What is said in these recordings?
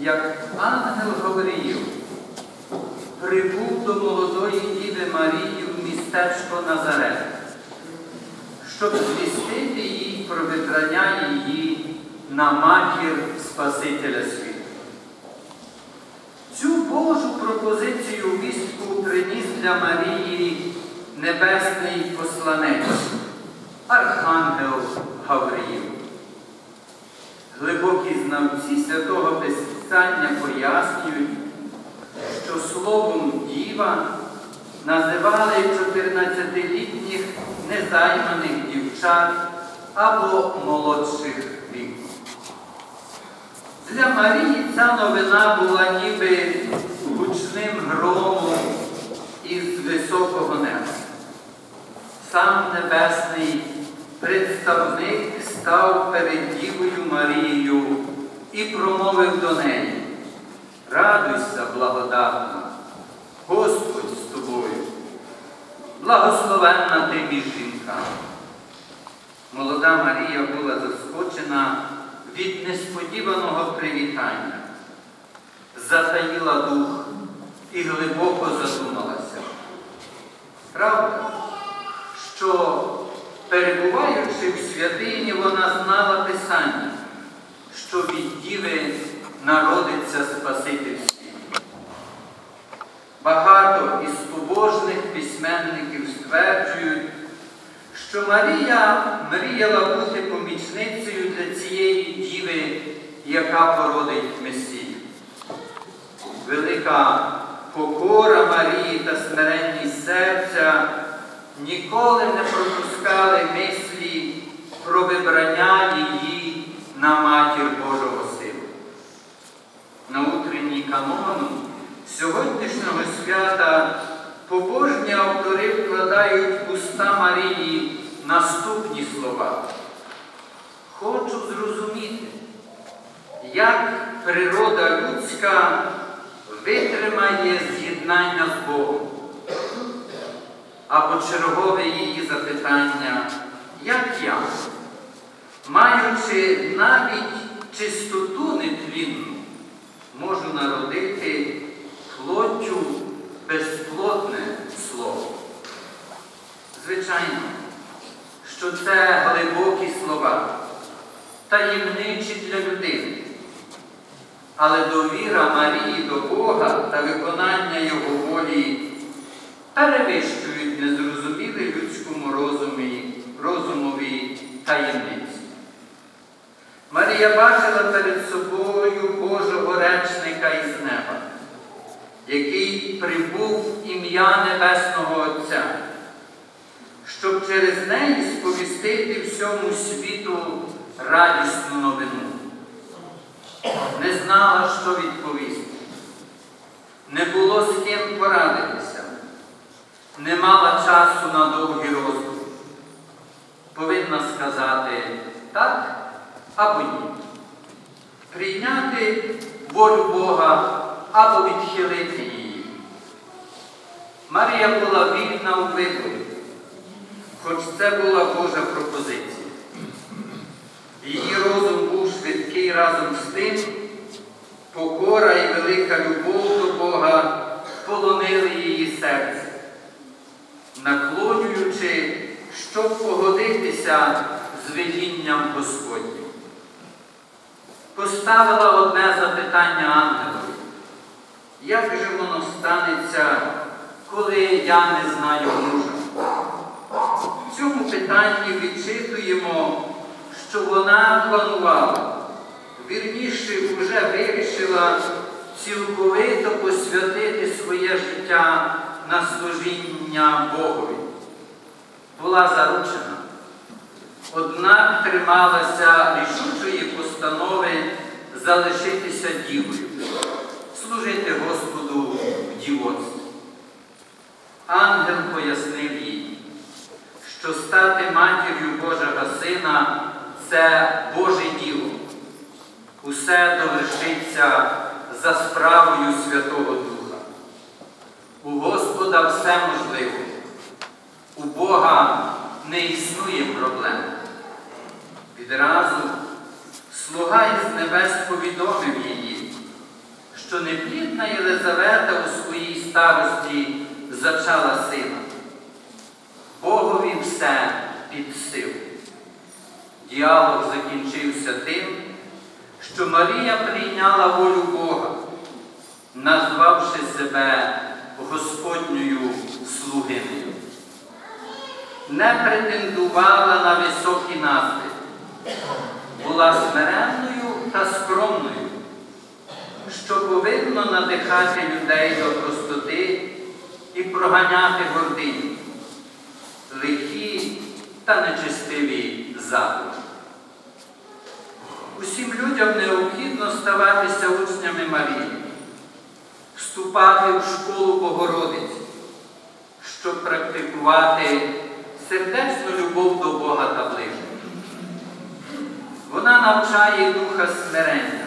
як ангел Гавриїл прибув до молодої Діви Марії в містечко Назарет, щоб звістити їй про вибрання її на матір Спасителя світу. Цю Божу пропозицію вістку приніс для Марії небесний посланець, Архангел Гавриїл. Глибокі знавці святого Писання пояснюють, що словом діва називали 14-літніх незайманих дівчат або молодших віків. Для Марії ця новина була ніби гучним громом із високого неба. Сам Небесний представник став перед Дівою Марією і промовив до неї. Радуйся, благодатна, Господь з тобою, благословенна ти між жінками. Молода Марія була заскочена від несподіваного привітання, затаїла дух і глибоко задумалася. Правда, що, перебуваючи в святині, вона знала Писання, що від Діви народиться Спаситель світу. Багато із побожних письменників стверджують, що Марія мріяла бути помічницею для цієї діви, яка породить Месію. Велика покора Марії та смиренність серця ніколи не пропускали мислі про вибрання її на матір Божого силу. На утренній канону сьогоднішнього свята побожні автори вкладають уста Марії наступні слова. Хочу зрозуміти, як природа людська витримає з'єднання з Богом. Або чергове її запитання, як я, маючи навіть чистоту нетлінну, можу народити плоттю безплотне слово. Звичайно, що це глибокі слова, таємничі для людини. Але довіра Марії до Бога та виконання Його волі перевищують незрозумілі людському розумі, розумові таємниці. Марія бачила перед собою Божого речника із неба, який прибув ім'я Небесного Отця, щоб через неї сповістити всьому світу радісну новину. Не знала, що відповісти, не було з ким порадитися, не мала часу на довгі роздуми. Повинна сказати так або ні. Прийняти волю Бога або відхилити її. Марія була вільна у виборі, хоч це була Божа пропозиція. Її розум був швидкий разом з тим, покора і велика любов до Бога полонили її серце, наклонюючи, щоб погодитися з велінням Господнім. Поставила одне запитання ангелові. Як же воно станеться, коли я не знаю мужа? В цьому питанні відчитуємо, що вона планувала, вірніше вже вирішила цілковито посвятити своє життя на служіння Богові. Була заручена, однак трималася рішучої постанови залишитися дівою, служити Господу в дівоцтві. Ангел пояснив їй, що стати матір'ю Божого Сина це Боже діло. Усе довершиться за справою Святого Духа. У Господа все можливо, у Бога не існує проблем. Відразу слуга із небес повідомив її, що неплідна Єлизавета у своїй старості зачала сина. Богові все під силу. Діалог закінчився тим, що Марія прийняла волю Бога, назвавши себе Господньою слугинею. Не претендувала на високі назви, була смиренною та скромною, що повинно надихати людей до простоти і проганяти гординю, лихі та нечестиві задуми. Усім людям необхідно ставатися учнями Марії, вступати в школу Богородиці, щоб практикувати сердечну любов до Бога та ближніх. Вона навчає духа смирення,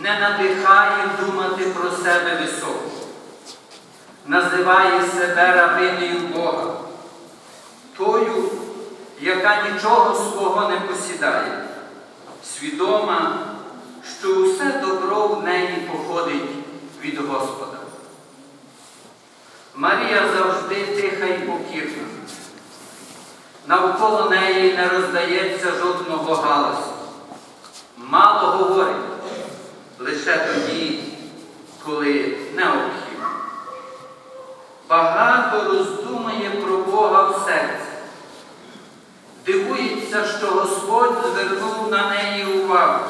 не надихає думати про себе високо, називає себе рабинею Бога, тою, яка нічого свого не посідає, свідома, що усе добро в неї походить від Господа. Марія завжди тиха і покірна. Навколо неї не роздається жодного галасу. Мало говорить лише тоді, коли необхідно. Багато роздумає про Бога в серці. Дивується, що Господь звернув на неї увагу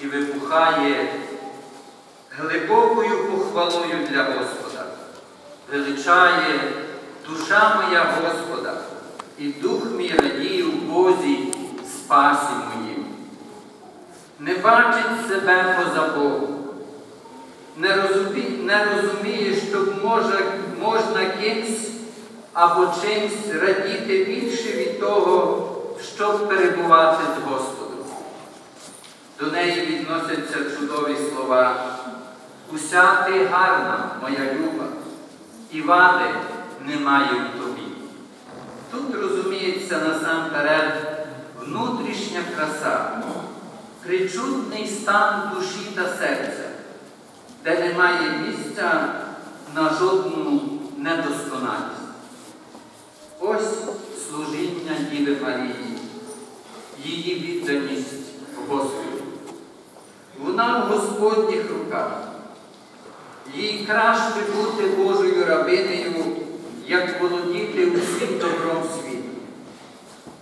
і вибухає глибокою похвалою для Господа. Величає душа моя Господа, і дух мій радіє в Бозі спасі моїм. Не бачить себе поза Богом, не розуміє, що може, можна кимсь або чимсь радіти більше від того, щоб перебувати з Господом. До неї відносяться чудові слова. Уся ти гарна, моя люба, і вади немає в тобі. Тут розуміється насамперед внутрішня краса, причудний стан душі та серця, де немає місця на жодну недосконалість. Ось служіння Діви Марії, її відданість Господу. Вона в Господніх руках. Їй краще бути Божою рабинею, як володіти усім добром світу,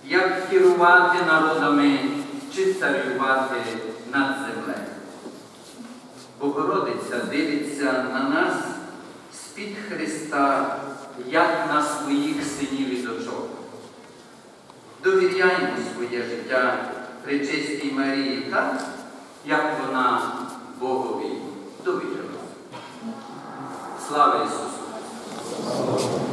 як керувати народами чи царювати над землею. Богородиця дивиться на нас з-під Христа, як на своїх синів і дочок. Довіряємо своє життя пречистій Марії так, як вона Богові довірила. Слава Ісусу!